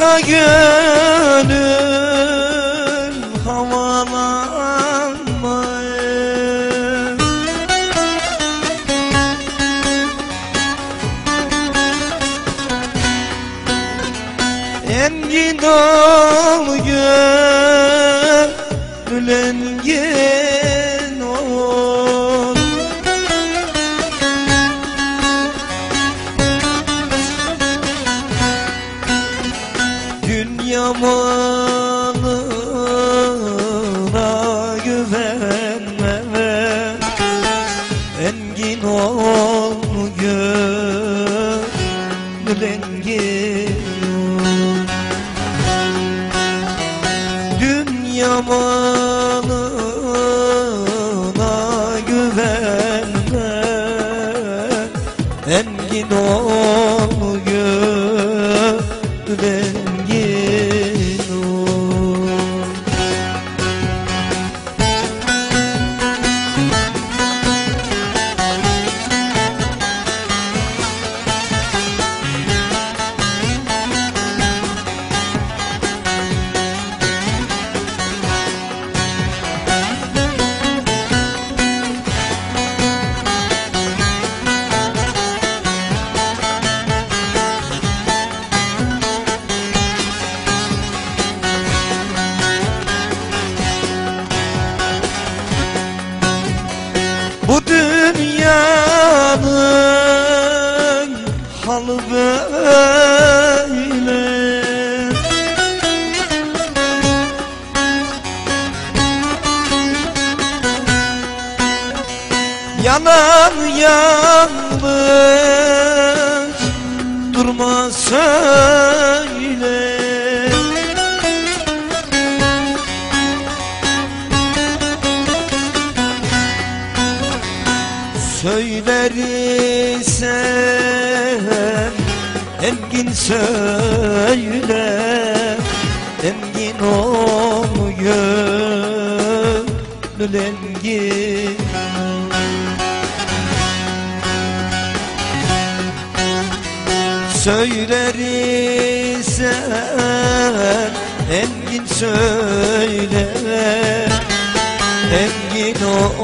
Durma gönül havalanma Engin ol gönül engin ol Dünya malına güvenme. Engin ol gönül Bu dünyanın halı böyle. Yanan yanmış Söyler engin söyle Engin ol gönül engin. Söyler engin söyle Engin ol